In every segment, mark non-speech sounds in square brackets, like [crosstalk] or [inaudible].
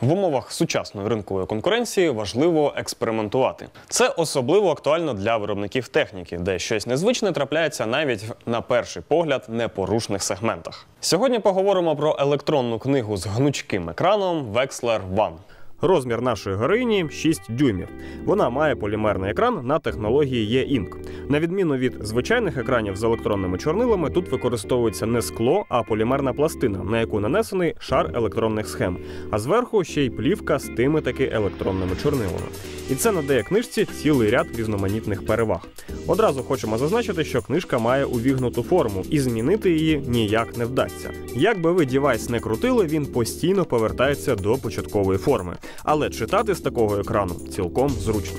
В умовах сучасної ринкової конкуренції важливо експериментувати. Це особливо актуально для виробників техніки, де щось незвичне трапляється навіть на перший погляд непорушних сегментах. Сьогодні поговоримо про електронну книгу з гнучким екраном Wexler One. Розмір нашої героїні 6 дюймів. Вона має полімерний екран на технології E-Ink. На відміну від звичайних екранів з електронними чорнилами, тут використовується не скло, а полімерна пластина, на яку нанесений шар електронних схем, а зверху ще й плівка з тими таки електронними чорнилами. І це надає книжці цілий ряд різноманітних переваг. Одразу хочемо зазначити, що книжка має увігнуту форму, і змінити її ніяк не вдасться. Як би ви дівайс не крутили, він постійно повертається до початкової форми. Але читати з такого екрану цілком зручно.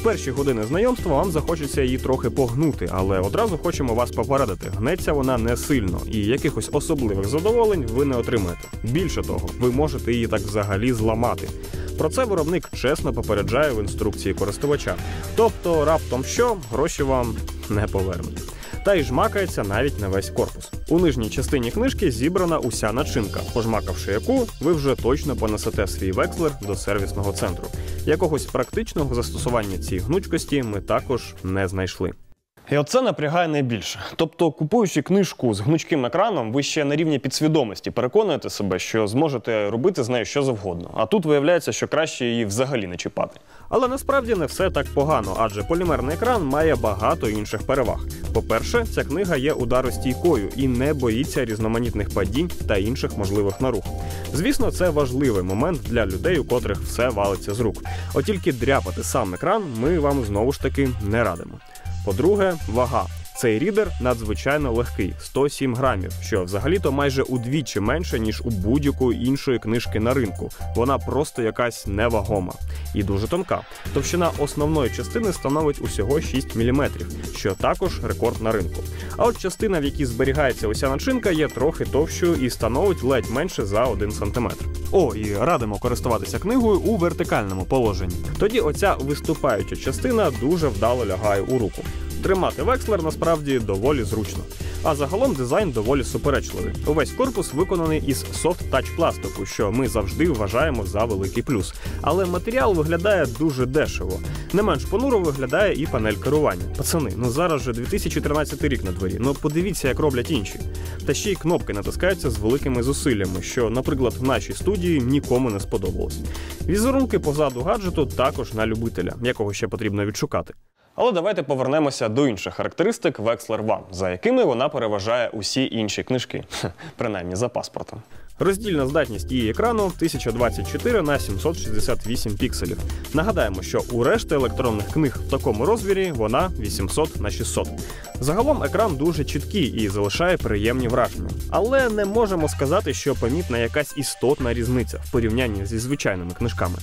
В перші години знайомства вам захочеться її трохи погнути, але одразу хочемо вас попередити. Гнеться вона не сильно, і якихось особливих задоволень ви не отримаєте. Більше того, ви можете її так взагалі зламати. Про це виробник чесно попереджає в інструкції користувача. Тобто, раптом що гроші вам не повернуть. Та й жмакається навіть на весь корпус. У нижній частині книжки зібрана уся начинка, пожмакавши яку, ви вже точно понесете свій векслер до сервісного центру. Якогось практичного застосування цієї гнучкості ми також не знайшли. І оце напрягає найбільше. Тобто, купуючи книжку з гнучким екраном, ви ще на рівні підсвідомості переконуєте себе, що зможете робити з нею що завгодно. А тут виявляється, що краще її взагалі не чіпати. Але насправді не все так погано, адже полімерний екран має багато інших переваг. По-перше, ця книга є ударостійкою і не боїться різноманітних падінь та інших можливих наруг. Звісно, це важливий момент для людей, у котрих все валиться з рук. От тільки дряпати сам екран ми вам знову ж таки не радимо. По-друге, вага. Цей рідер надзвичайно легкий 107 грамів, що взагалі-то майже удвічі менше, ніж у будь-якої іншої книжки на ринку. Вона просто якась невагома і дуже тонка. Товщина основної частини становить усього 6 мм, що також рекорд на ринку. А от частина, в якій зберігається уся начинка, є трохи товщою і становить ледь менше за 1 см. О, і радимо користуватися книгою у вертикальному положенні. Тоді оця виступаюча частина дуже вдало лягає у руку. Тримати векслер насправді доволі зручно. А загалом дизайн доволі суперечливий. Увесь корпус виконаний із софт-тач пластику, що ми завжди вважаємо за великий плюс. Але матеріал виглядає дуже дешево. Не менш понуро виглядає і панель керування. Пацани, ну зараз же 2013 рік на дворі. Ну подивіться, як роблять інші. Та ще й кнопки натискаються з великими зусиллями, що, наприклад, в нашій студії нікому не сподобалось. Візерунки позаду гаджету також на любителя, якого ще потрібно відшукати. Але давайте повернемося до інших характеристик Wexler One, за якими вона переважає усі інші книжки, [laughs] принаймні за паспортом. Роздільна здатність її екрану 1024 на 768 пікселів. Нагадаємо, що у решти електронних книг в такому розмірі вона 800 на 600. Загалом екран дуже чіткий і залишає приємні враження. Але не можемо сказати, що помітна якась істотна різниця в порівнянні зі звичайними книжками.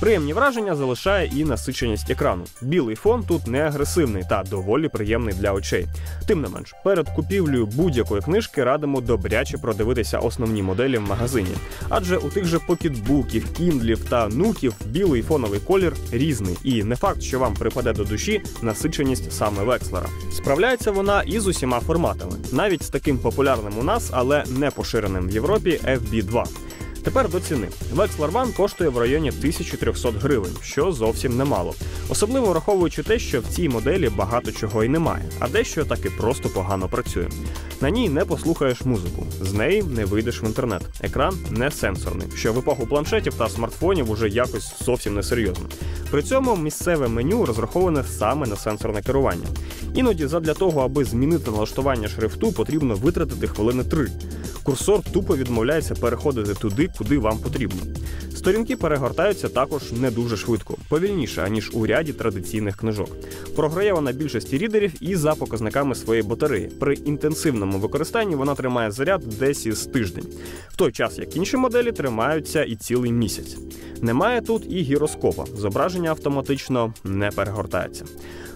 Приємні враження залишає і насиченість екрану. Білий фон тут не агресивний та доволі приємний для очей. Тим не менш, перед купівлею будь-якої книжки радимо добряче продивитися основні моделі в магазині. Адже у тих же покетбуків, кіндлів та нуків білий фоновий колір різний, і не факт, що вам припаде до душі насиченість саме векслера. Справляється вона і з усіма форматами, навіть з таким популярним у нас, але не поширеним в Європі FB2. Тепер до ціни. Wexler One коштує в районі 1300 гривень, що зовсім немало. Особливо враховуючи те, що в цій моделі багато чого і немає, а дещо таки просто погано працює. На ній не послухаєш музику, з неї не вийдеш в інтернет. Екран не сенсорний, що в епоху планшетів та смартфонів уже якось зовсім несерйозно. При цьому місцеве меню розраховане саме на сенсорне керування. Іноді, задля того, аби змінити налаштування шрифту, потрібно витратити хвилини три. Курсор тупо відмовляється переходити туди, куди вам потрібно. Сторінки перегортаються також не дуже швидко, повільніше, аніж у ряді традиційних книжок. Програє вона більшості рідерів і за показниками своєї батареї. При інтенсивному використанні вона тримає заряд десь із тиждень, в той час як інші моделі тримаються і цілий місяць. Немає тут і гіроскопа, зображення автоматично не перегортається.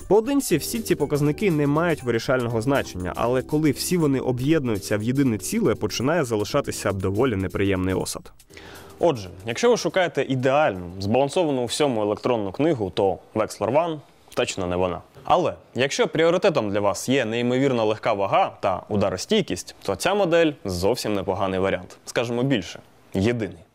Поодинці всі ці показники не мають вирішального значення, але коли всі вони об'єднуються в єдине ціле, починає залишатися доволі неприємний осад. Отже, якщо ви шукаєте ідеальну, збалансовану у всьому електронну книгу, то Wexler One точно не вона. Але якщо пріоритетом для вас є неймовірно легка вага та ударостійкість, то ця модель зовсім непоганий варіант. Скажемо більше, єдиний.